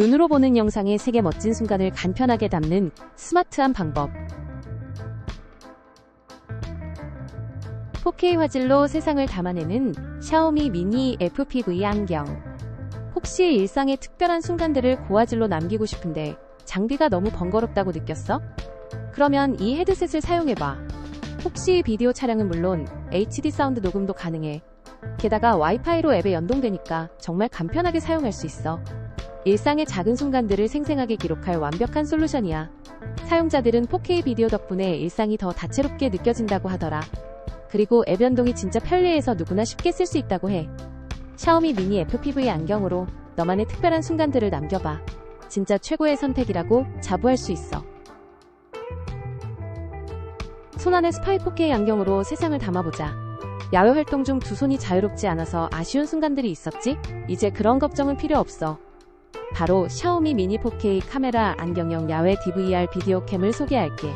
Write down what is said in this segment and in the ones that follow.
눈으로 보는 영상의 세계 멋진 순간을 간편하게 담는 스마트한 방법. 4K 화질로 세상을 담아내는 샤오미 미니 FPV 안경. 혹시 일상의 특별한 순간들을 고화질로 남기고 싶은데 장비가 너무 번거롭다고 느꼈어? 그러면 이 헤드셋을 사용해봐. 혹시 비디오 촬영은 물론 HD 사운드 녹음도 가능해. 게다가 와이파이로 앱에 연동되니까 정말 간편하게 사용할 수 있어. 일상의 작은 순간들을 생생하게 기록할 완벽한 솔루션이야. 사용자들은 4K 비디오 덕분에 일상이 더 다채롭게 느껴진다고 하더라. 그리고 앱 연동이 진짜 편리해서 누구나 쉽게 쓸 수 있다고 해. 샤오미 미니 FPV 안경으로 너만의 특별한 순간들을 남겨봐. 진짜 최고의 선택이라고 자부할 수 있어. 손안의 스파이 4K 안경으로 세상을 담아보자. 야외 활동 중 두 손이 자유롭지 않아서 아쉬운 순간들이 있었지? 이제 그런 걱정은 필요 없어. 바로 샤오미 미니 4K 카메라 안경형 야외 DVR 비디오 캠을 소개할게.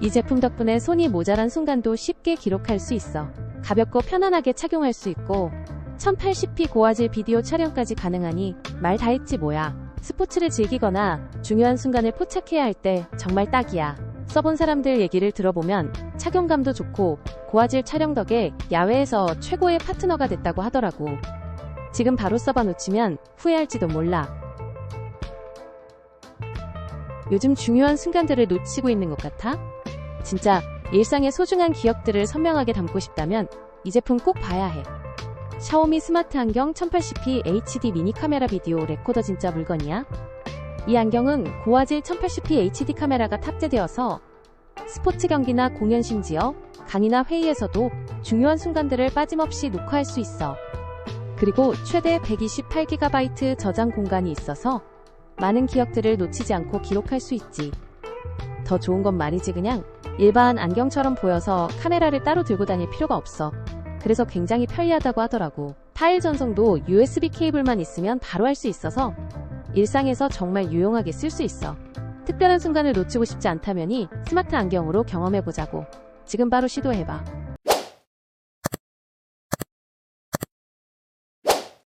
이 제품 덕분에 손이 모자란 순간도 쉽게 기록할 수 있어. 가볍고 편안하게 착용할 수 있고 1080p 고화질 비디오 촬영까지 가능하니 말 다 했지 뭐야. 스포츠를 즐기거나 중요한 순간을 포착해야 할 때 정말 딱이야. 써본 사람들 얘기를 들어보면 착용감도 좋고 고화질 촬영 덕에 야외에서 최고의 파트너가 됐다고 하더라고. 지금 바로 써봐 놓치면 후회할지도 몰라. 요즘 중요한 순간들을 놓치고 있는 것 같아? 진짜 일상의 소중한 기억들을 선명하게 담고 싶다면 이 제품 꼭 봐야 해. 샤오미 스마트 안경 1080p HD 미니 카메라 비디오 레코더 진짜 물건이야. 이 안경은 고화질 1080p HD 카메라가 탑재되어서 스포츠 경기나 공연 심지어 강의나 회의에서도 중요한 순간들을 빠짐없이 녹화할 수 있어. 그리고 최대 128GB 저장 공간이 있어서 많은 기억들을 놓치지 않고 기록할 수 있지. 더 좋은 건 말이지 그냥 일반 안경처럼 보여서 카메라를 따로 들고 다닐 필요가 없어. 그래서 굉장히 편리하다고 하더라고. 파일 전송도 USB 케이블만 있으면 바로 할 수 있어서 일상에서 정말 유용하게 쓸 수 있어. 특별한 순간을 놓치고 싶지 않다면이 스마트 안경으로 경험해보자고. 지금 바로 시도해봐.